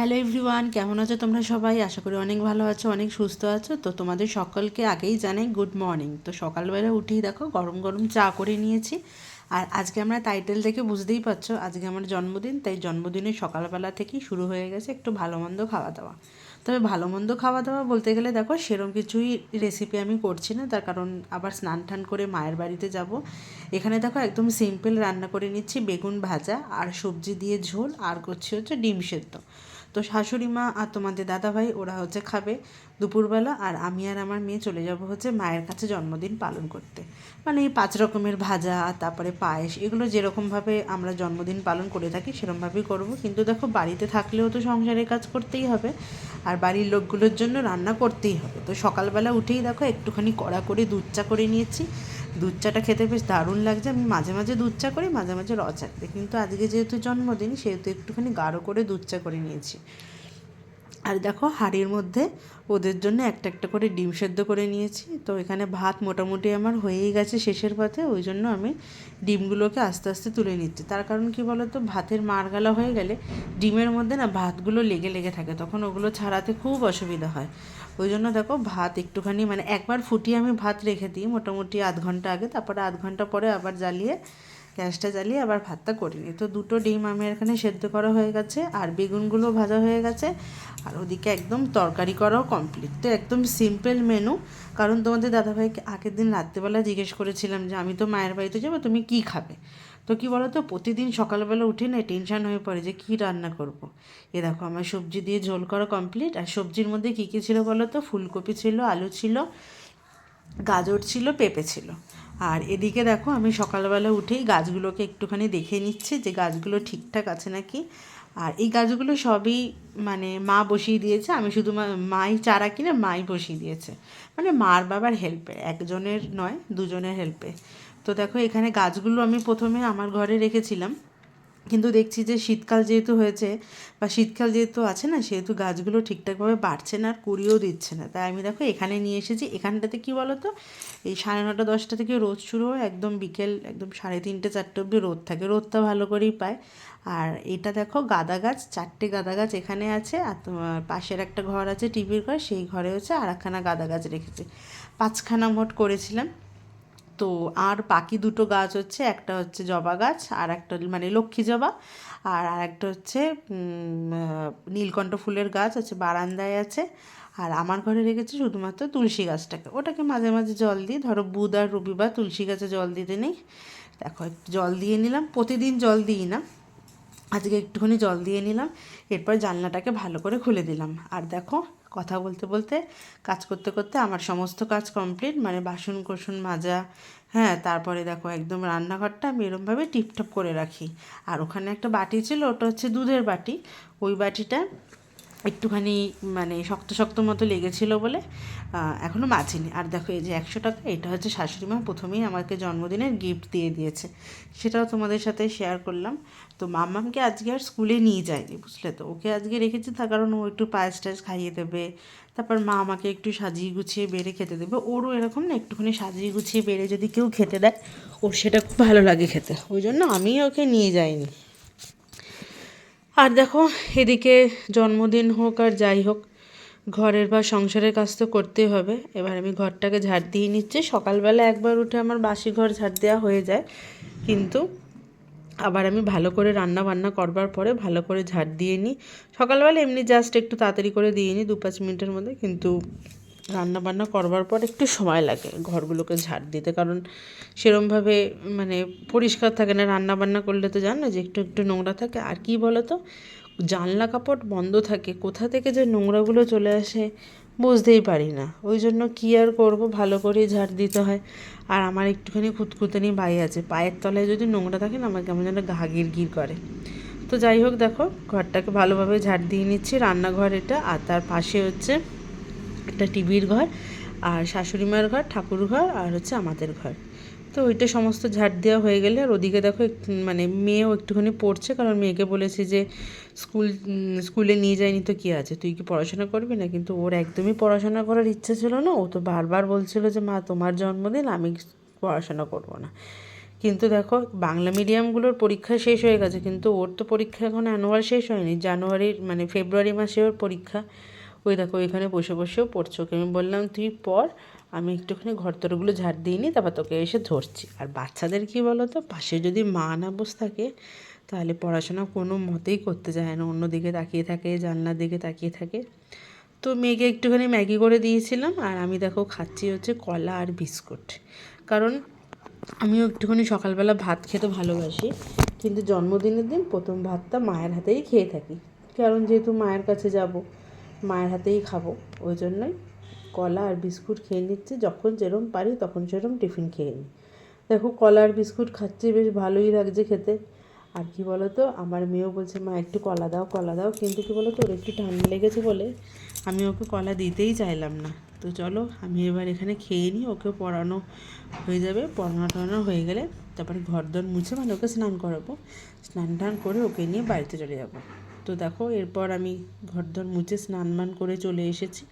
Hello everyone কেমন আছো তোমরা সবাই? আশা করি অনেক ভালো আছো, অনেক সুস্থ আছো। তো তোমাদের সকলকে আগেই জানাই গুড মর্নিং তো সকালবেলা উঠেই দেখো গরম গরম চা করে নিয়েছি। আর আজকে আমরা টাইটেল দেখে বুঝতেই পারছ, আজকে আমার জন্মদিন, তাই জন্মদিনের সকালবেলা থেকেই শুরু হয়ে গেছে একটু ভালো মন্দ খাওয়া দাওয়া। তবে ভালো মন্দ খাওয়া দাওয়া বলতে গেলে দেখো সেরম কিছুই রেসিপি আমি করছি না, তার কারণ আবার স্নান টান করে মায়ের বাড়িতে যাব। এখানে দেখো একদম সিম্পল রান্না করে নিচ্ছি, বেগুন ভাজা আর সবজি দিয়ে ঝোল, আর করছি হচ্ছে ডিম সেদ্ধ। তো শাশুড়ি মা আর তোমাদের দাদাভাই, ওরা হচ্ছে খাবে দুপুরবেলা আর আমি আর আমার মেয়ে চলে যাব হচ্ছে মায়ের কাছে জন্মদিন পালন করতে। মানে এই পাঁচ রকমের ভাজা, তারপরে পায়েস, এগুলো যেরকমভাবে আমরা জন্মদিন পালন করে থাকি সেরকমভাবেই করব। কিন্তু দেখো, বাড়িতে থাকলেও তো সংসারের কাজ করতেই হবে আর বাড়ির লোকগুলোর জন্য রান্না করতেই হবে। তো সকালবেলা উঠেই দেখো, একটুখানি কড়া করে দুধ চা করে নিয়েছি। দুধ চাটা খেতে বেশ দারুণ লাগছে। আমি মাঝে মাঝে দুধ চা করি, মাঝে মাঝে র চা করি। কিন্তু আজকে যেহেতু জন্মদিন, সেহেতু একটুখানি গাঢ় করে দুধ চা করে নিয়েছি। আর দেখো হাঁড়ির মধ্যে ওদের জন্য একটা একটা করে ডিম সেদ্ধ করে নিয়েছি। তো এখানে ভাত মোটামুটি আমার হয়েই গেছে শেষের পথে, ওই জন্য আমি ডিমগুলোকে আস্তে আস্তে তুলে নিচ্ছি। তার কারণ কি বলো তো ভাতের মারগালা হয়ে গেলে ডিমের মধ্যে না ভাতগুলো লেগে লেগে থাকে, তখন ওগুলো ছাড়াতে খুব অসুবিধা হয়। ওই জন্য দেখো ভাত একটুখানি মানে একবার ফুটিয়ে আমি ভাত রেখে দিই, মোটামুটি আধ ঘণ্টা আগে, তারপরে আধ ঘণ্টা পরে আবার জ্বালিয়ে গ্যাসটা জ্বালিয়ে আবার ভাতটা করে নিই। তো দুটো ডিম আমি এখানে সেদ্ধ করা হয়ে গেছে, আর বেগুনগুলো ভাজা হয়ে গেছে। আর ওদিকে একদম তরকারি করাও কমপ্লিট তো একদম সিম্পল মেনু কারণ তোমাদের দাদাভাইকে আগের দিন রাত্রেবেলা জিজ্ঞেস করেছিলাম যে, আমি তো মায়ের বাড়িতে যাব, তুমি কী খাবে? তো কী বলো তো প্রতিদিন সকালবেলা উঠে না টেনশান হয়ে পড়ে যে, কী রান্না করব। এ দেখো, আমার সবজি দিয়ে ঝোল করা কমপ্লিট আর সবজির মধ্যে কী কী ছিল বলো তো ফুলকপি ছিল, আলু ছিল, গাজর ছিল, পেঁপে ছিল। আর এদিকে দেখো, আমি সকালবেলা উঠেই গাছগুলোকে একটুখানি দেখে নিচ্ছে যে গাছগুলো ঠিকঠাক আছে নাকি। আর এই গাছগুলো সবই মানে মা বসিয়ে দিয়েছে, আমি শুধু মাই চারা কিনে মাই বসিয়ে দিয়েছে। মানে মার বাবার হেল্পে একজনের নয়, দুজনের হেল্পে তো দেখো, এখানে গাছগুলো আমি প্রথমে আমার ঘরে রেখেছিলাম। কিন্তু দেখছি যে শীতকাল যেহেতু হয়েছে বা শীতকাল যেহেতু আছে না, সেহেতু গাছগুলো ঠিকঠাকভাবে বাড়ছে না আর কুড়িয়েও দিচ্ছে না। তাই আমি দেখো এখানে নিয়ে এসেছি। এখানটাতে কী বলো তো এই সাড়ে নটা, দশটা থেকে রোদ শুরু হয়। একদম বিকেল, একদম সাড়ে তিনটে, চারটে অবধি রোদ থাকে। রোদটা ভালো করেই পায়। আর এটা দেখো গাঁদা গাছ, চারটে গাঁদা গাছ এখানে আছে। আর তোমার পাশের একটা ঘর আছে, টিভির ঘর। সেই ঘরে হচ্ছে আর একখানা গাঁদা গাছ রেখেছে। পাঁচখানা মোট করেছিলাম। তো আর বাকি দুটো গাছ হচ্ছে, একটা হচ্ছে জবা গাছ আর একটা মানে লক্ষ্মী জবা আর আরেকটা হচ্ছে নীলকণ্ঠ ফুলের গাছ আছে, বারান্দায় আছে আর আমার ঘরে রেখেছি শুধুমাত্র তুলসী গাছটাকে। ওটাকে মাঝে মাঝে জল দিই, ধরো বুধ আর রবিবার তুলসী গাছে জল দিতে নেই। দেখো, একটু জল দিয়ে নিলাম, প্রতিদিন জল দিই না। আজকে একটুখানি জল দিয়ে নিলাম, এরপর জানলাটাকে ভালো করে খুলে দিলাম। আর দেখো কথা বলতে বলতে, কাজ করতে করতে আমার সমস্ত কাজ কমপ্লিট মানে বাসন কোসন মাজা হ্যাঁ তারপরে দেখো একদম রান্নাঘরটা আমি এরমভাবে টিপটপ করে রাখি। আর ওখানে একটা বাটি ছিল, ওটা হচ্ছে দুধের বাটি। ওই বাটিটা একটুখানি মানে শক্ত শক্ত মতো লেগেছিলো বলে এখনও মাছিনি আর দেখো, এই যে একশো টাকা, এটা হচ্ছে শাশুড়ি মা প্রথমেই আমাকে জন্মদিনের গিফট দিয়ে দিয়েছে। সেটাও তোমাদের সাথে শেয়ার করলাম। তো মাম্মামকে আজকে আর স্কুলে নিয়ে যায়নি, বুঝলে তো? ওকে আজকে রেখেছি তার কারণ ও একটু পায়েস টায়েস খাইয়ে দেবে। তারপর মা আমাকে একটু সাজিয়ে গুছিয়ে বেড়ে খেতে দেবে। ওরও এরকম না, একটুখানি সাজিয়ে গুছিয়ে বেড়ে যদি কেউ খেতে দেয়, ওর সেটা খুব ভালো লাগে খেতে। ওই জন্য আমি ওকে নিয়ে যাইনি। আর দেখো, এদিকে জন্মদিন হোক আর যাই হোক, ঘরের বা সংসারের কাজ তো করতেই হবে। এবার আমি ঘরটাকে ঝাড় দিয়ে নিচ্ছি। সকালবেলা একবার উঠে আমার বাসি ঘর ঝাড় দেওয়া হয়ে যায়। কিন্তু আবার আমি ভালো করে রান্না বান্না করবার পরে ভালো করে ঝাড় দিয়ে নিই। সকালবেলা এমনি জাস্ট একটু তাড়াতাড়ি করে দিয়ে নিই দু পাঁচ মিনিটের মধ্যে। কিন্তু রান্না বান্না করবার পর একটু সময় লাগে ঘরগুলোকে ঝাড় দিতে। কারণ সেরমভাবে মানে পরিষ্কার থাকে না। রান্না বান্না করলে তো জানো যে একটু একটু নোংরা থাকে। আর কি বলো তো জানলা কাপড় বন্ধ থাকে। কোথা থেকে যে নোংরাগুলো চলে আসে বুঝতেই পারি না। ওই জন্য কী আর করব? ভালো করেই ঝাড় দিতে হয়। আর আমার একটুখানি খুঁতখুতানি বাই আছে। পায়ের তলায় যদি নোংরা থাকে না আমার কেমন যেন গা গির করে। তো যাই হোক দেখো, ঘরটাকে ভালোভাবে ঝাড় দিয়ে নিচ্ছি। রান্নাঘর এটা। আর তার পাশে হচ্ছে একটা টিভির ঘর, আর শাশুড়ি মায়ের ঘর, ঠাকুর ঘর, আর হচ্ছে আমাদের ঘর। তো ওইটা সমস্ত ঝাড় দেওয়া হয়ে গেলে, আর ওদিকে দেখো মানে মেয়েও একটুখানি পড়ছে, কারণ মেয়েকে বলেছি যে স্কুল, স্কুলে নিয়ে যায়নি তো কী আছে? তুই কি পড়াশোনা করবি না? কিন্তু ওর একদমই পড়াশোনা করার ইচ্ছে ছিল না। ও তো বারবার বলছিল যে, মা, তোমার জন্মদিন, আমি পড়াশোনা করব না। কিন্তু দেখো, বাংলা মিডিয়ামগুলোর পরীক্ষা শেষ হয়ে গেছে, কিন্তু ওর তো পরীক্ষা এখন অ্যানুয়াল শেষ হয়নি। জানুয়ারির মানে ফেব্রুয়ারি মাসে ওর পরীক্ষা ওই দেখো ওইখানে বসে বসেও পড়ছো। ওকে আমি বললাম, তুই পর আমি একটুখানি ঘরতরগুলো ঝাড় দিয়ে নিই, তারপর তোকে এসে ধরছি। আর বাচ্চাদের কী বলো তো পাশে যদি মা না বসে থাকে, তাহলে পড়াশোনা কোনো মতেই করতে যায় না। অন্যদিকে তাকিয়ে থাকে, জানলার দিকে তাকিয়ে থাকে। তো মেয়েকে একটুখানি ম্যাগি করে দিয়েছিলাম, আর আমি দেখো খাচ্ছি হচ্ছে কলা আর বিস্কুট। কারণ আমিও একটুখানি সকালবেলা ভাত খেতে ভালোবাসি, কিন্তু জন্মদিনের দিন প্রথম ভাতটা মায়ের হাতেই খেয়ে থাকি। কারণ যেহেতু মায়ের কাছে যাব মায়ের হাতেই খাব। ওই জন্যই কলা আর বিস্কুট খেয়ে নিচ্ছি। যখন যেরম পারি তখন সেরম টিফিন খেয়ে নিই। দেখো, কলা আর বিস্কুট খাচ্ছি, বেশ ভালোই লাগছে খেতে। আর কি বলো তো আমার মেয়েও বলছে, মা, একটু কলা দাও কলা দাও। কিন্তু কি বলো তো ওর একটু ঠান্ডা লেগেছে বলে আমি ওকে কলা দিতেই চাইলাম না। তো চলো, আমি এবার এখানে খেয়ে নিই, ওকে পড়ানো হয়ে যাবে। পড়ানো টড়ানো হয়ে গেলে তারপরে ঘর দর মুছে মানে ওকে স্নান করাবো। স্নান টান করে ওকে নিয়ে বাড়িতে চলে যাব। তো দেখো, এরপর আমি ঘরদর মুছে স্নান মান করে চলে এসেছি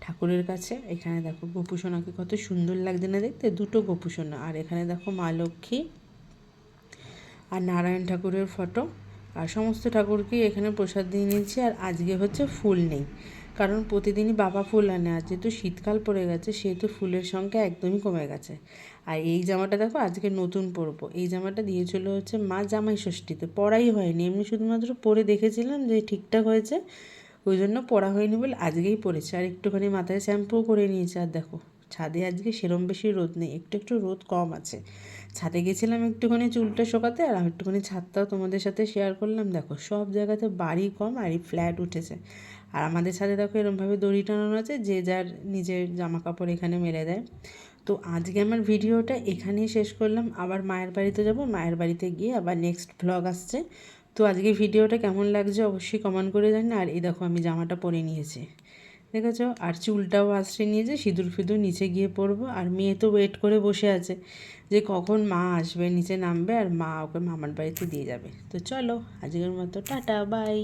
ঠাকুরের কাছে। এখানে দেখো, গোপুসোনাকে কত সুন্দর লাগছে না দেখতে? দুটো গোপুসোনা। আর এখানে দেখো মা লক্ষ্মী আর নারায়ণ ঠাকুরের ফটো। আর সমস্ত ঠাকুরকেই এখানে প্রসাদ দিয়ে নিয়েছি। আর আজকে হচ্ছে ফুল নেই। কারণ প্রতিদিনই বাবা ফুল আনে, আর যেহেতু শীতকাল পড়ে গেছে, সেহেতু ফুলের সংখ্যা একদমই কমে গেছে। আর এই জামাটা দেখো, আজকে নতুন পরবো। এই জামাটা দিয়েছিল হচ্ছে মা জামাই ষষ্ঠীতে। পরাই হয়নি, এমনি শুধুমাত্র পরে দেখেছিলাম যে ঠিকঠাক হয়েছে, ওই জন্য পরা হয়নি বলে আজকেই পরেছে আর একটুখানি মাথায় শ্যাম্পুও করে নিয়েছে, আর দেখো, ছাদে আজকে সেরম বেশি রোদ নেই, একটু একটু রোদ কম আছে। ছাদে গেছিলাম একটুখানি চুলটা শোকাতে, আর একটুখানি ছাদটাও তোমাদের সাথে শেয়ার করলাম। দেখো, সব জায়গাতে বাড়ি কম, আর এই ফ্ল্যাট উঠেছে। আর আমাদের ছাদে দেখো এরমভাবে দড়ি টানানো আছে, যে যার নিজের জামা কাপড় এখানে মেরে দেয়। তো আজকে আমার ভিডিওটা এখানেই শেষ করলাম। আবার মায়ের বাড়িতে যাব, মায়ের বাড়িতে গিয়ে আবার নেক্সট ভ্লগ আসছে। তো আজকে ভিডিওটা কেমন লাগছে অবশ্যই কমেন্ট করে জানি আর এই দেখো আমি জামাটা পরে নিয়েছি। দেখেছ? আর চুলটাও আশ্রে নিয়েছে, সিঁদুর ফিঁদুর নিচে গিয়ে পরবো। আর মেয়ে তো ওয়েট করে বসে আছে, যে কখন মা আসবে, নিচে নামবে, আর মা ওকে মামার বাড়িতে দিয়ে যাবে। তো চলো, আজকের মতো, টাটা বাই